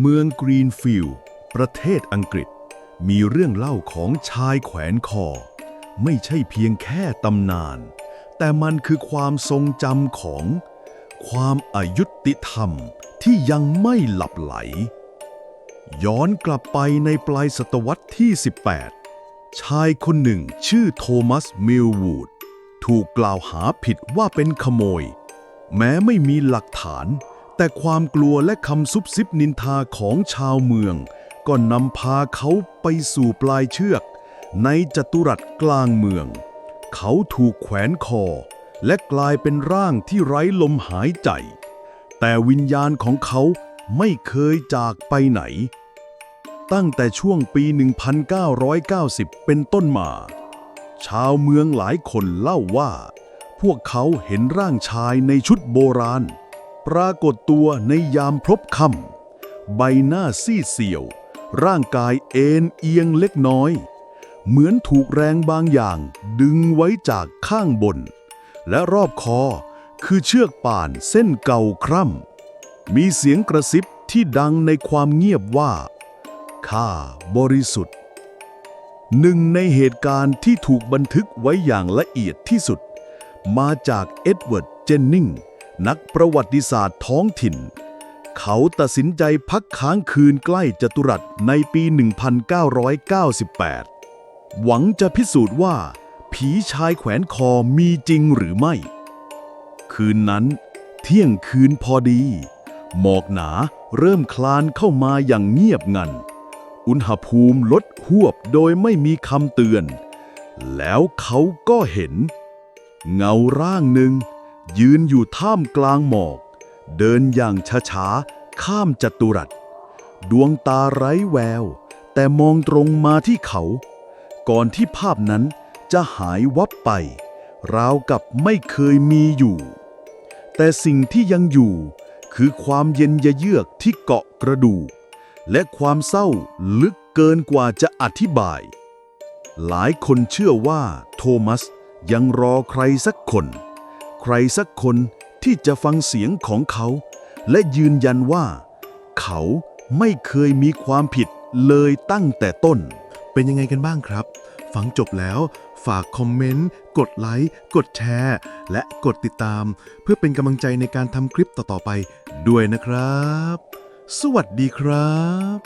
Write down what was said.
เมืองกรีนฟิลด์ประเทศอังกฤษ มีเรื่องเล่าของชายแขวนคอ ไม่ใช่เพียงแค่ตำนาน แต่มันคือความทรงจำของ ความอายุติธรรมที่ยังไม่หลับไหล ย้อนกลับไปในปลายศตวรรษที่ 18 ชายคนหนึ่งชื่อโทมัสมิลวูดถูกกล่าวหาผิดว่าเป็นขโมย แม้ไม่มีหลักฐาน แต่ความกลัวและคำซุบซิบนินทาของชาวเมือง ก็นำพาเขาไปสู่ปลายเชือก ในจัตุรัสกลางเมือง เขาถูกแขวนคอ และกลายเป็นร่างที่ไร้ลมหายใจ แต่วิญญาณของเขาไม่เคยจากไปไหน ตั้งแต่ช่วงปี 1990 เป็นต้นมา ชาวเมืองหลายคนเล่าว่า พวกเขาเห็นร่างชายในชุดโบราณ ปรากฏตัวในยามพบค่ำใบหน้าซีดเซียว ร่างกายเอ็นเอียงเล็กน้อย เหมือนถูกแรงบางอย่างดึงไว้จากข้างบน และรอบคอคือเชือกป่านเส้นเก่าคร่ำ มีเสียงกระซิบที่ดังในความเงียบว่า ข้าบริสุทธิ์ หนึ่งในเหตุการณ์ที่ถูกบันทึกไว้อย่างละเอียดที่สุด มาจากเอ็ดเวิร์ด เจนนิง นักประวัติศาสตร์ท้องถิ่น เขาตัดสินใจพักค้างคืนใกล้จัตุรัสในปี 1998 หวังจะพิสูจน์ว่า ผีชายแขวนคอมีจริงหรือไม่ คืนนั้น เที่ยงคืนพอดี หมอกหนาเริ่มคลานเข้ามาอย่างเงียบงัน อุณหภูมิลดหวบโดยไม่มีคำเตือน แล้วเขาก็เห็น เงาร่างหนึ่ง ยืนอยู่ท่ามกลางหมอก เดินอย่างช้าๆ ข้ามจัตุรัส ดวงตาไร้แวว แต่มองตรงมาที่เขา ก่อนที่ภาพนั้นจะหายวับไป ราวกับไม่เคยมีอยู่ แต่สิ่งที่ยังอยู่ คือความเย็นยะเยือกที่เกาะกระดูก และความเศร้าลึกเกินกว่าจะอธิบาย หลายคนเชื่อว่าโทมัสยังรอใครสักคน ใครสักคนที่จะฟังเสียงของเขา และยืนยันว่า เขาไม่เคยมีความผิดเลยตั้งแต่ต้น เป็นยังไงกันบ้างครับ ฟังจบแล้วฝากคอมเมนต์ กดไลค์ กดแชร์ และกดติดตาม เพื่อเป็นกำลังใจในการทำคลิปต่อ ๆ ไปด้วยนะครับ สวัสดีครับ